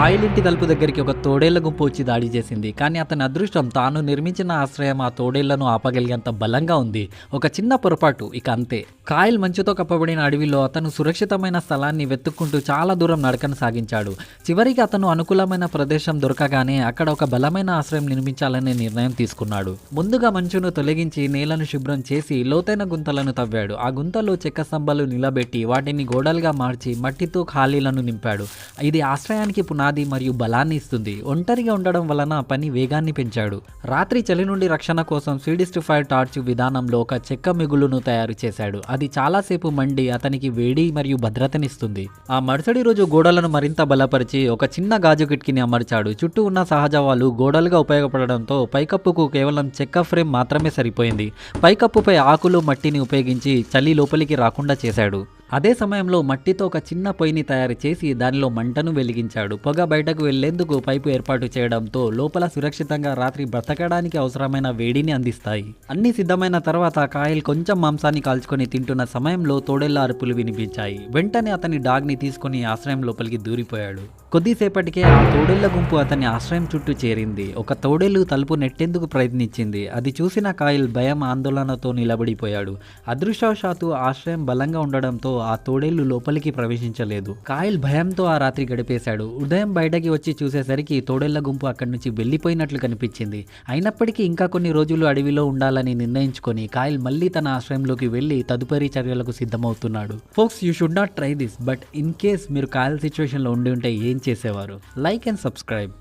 Royal ఇంటి తలుపు దగ్గరికి ఒక తోడేళ్ళ గుంపు వచ్చి దాడి చేసింది. కానీ అతని అదృష్టం తాను నిర్మించిన ఆశ్రయం ఆ తోడేళ్ళను ఆపగలిగేంత బలంగా ఉంది. ఒక చిన్న పొరపాటు ఇక అంతే. కాయల్ మంచుతో కప్పబడిన అడవిలో అతను సురక్షితమైన స్థలాన్ని వెతుక్కుంటూ చాలా దూరం నడకను సాగించాడు. చివరికి అతను అనుకూలమైన ప్రదేశం దొరకగానే అక్కడ ఒక బలమైన ఆశ్రయం నిర్మించాలనే నిర్ణయం తీసుకున్నాడు. ముందుగా మంచును తొలగించి నేలను శుభ్రం చేసి లోతైన గుంతలను తవ్వాడు. ఆ గుంతలో చెక్క స్తంభాలు నిలబెట్టి వాటిని గోడలుగా మార్చి మట్టితో ఖాళీలను నింపాడు. ఇది ఆశ్రయానికి పునాది మరియు బలాన్ని ఇస్తుంది. ఒంటరిగా ఉండడం వలన పని వేగాన్ని పెంచాడు. రాత్రి చలి నుండి రక్షణ కోసం స్వీడిస్టిఫైడ్ టార్చ్ విధానంలో ఒక చెక్క మిగులును తయారు చేశాడు. అది చాలాసేపు మండి అతనికి వేడి మరియు భద్రతనిస్తుంది. ఆ మరుసటి రోజు గోడలను మరింత బలపరిచి ఒక చిన్న గాజు కిటికీని అమర్చాడు. చుట్టూ ఉన్న సహజవాలు గోడలుగా ఉపయోగపడడంతో పైకప్పుకు కేవలం చెక్క ఫ్రేమ్ మాత్రమే సరిపోయింది. పైకప్పుపై ఆకులు మట్టిని ఉపయోగించి చలి లోపలికి రాకుండా చేశాడు. అదే సమయంలో మట్టితో ఒక చిన్న పొయ్యిని తయారు చేసి దానిలో మంటను వెలిగించాడు. పొగ బయటకు వెళ్ళేందుకు పైపు ఏర్పాటు చేయడంతో లోపల సురక్షితంగా రాత్రి బ్రతకడానికి అవసరమైన వేడిని అందిస్తాయి. అన్ని సిద్ధమైన తర్వాత కాయల్ కొంచెం మాంసాన్ని కాల్చుకొని తింటున్న సమయంలో తోడేళ్ళ అరుపులు వినిపించాయి. వెంటనే అతని డాగ్ని తీసుకొని ఆశ్రయం లోపలికి దూరిపోయాడు. కొద్దిసేపటికే ఆ తోడేళ్ళ గుంపు అతని ఆశ్రయం చుట్టూ చేరింది. ఒక తోడేలు తలుపు నెట్టేందుకు ప్రయత్నించింది. అది చూసిన కాయల్ భయం ఆందోళనతో నిలబడిపోయాడు. అదృష్టవశాత్తు ఆశ్రయం బలంగా ఉండడంతో ఆ తోడేళ్ళు లోపలికి ప్రవేశించలేదు. కాయల్ భయంతో ఆ రాత్రి గడిపేశాడు. ఉదయం బయటకి వచ్చి చూసేసరికి తోడేళ్ళ గుంపు అక్కడి నుంచి వెళ్ళిపోయినట్లు కనిపించింది. అయినప్పటికీ ఇంకా కొన్ని రోజులు అడవిలో ఉండాలని నిర్ణయించుకొని కాయల్ మళ్ళీ తన ఆశ్రయంలోకి వెళ్ళి తదుపరి చర్యలకు సిద్ధమవుతున్నాడు. Folks you should not try this but in case మీరు కాయల్ సిచ్యువేషన్లో ఉండి ఉంటే ఏం చేసేవారు? Like and subscribe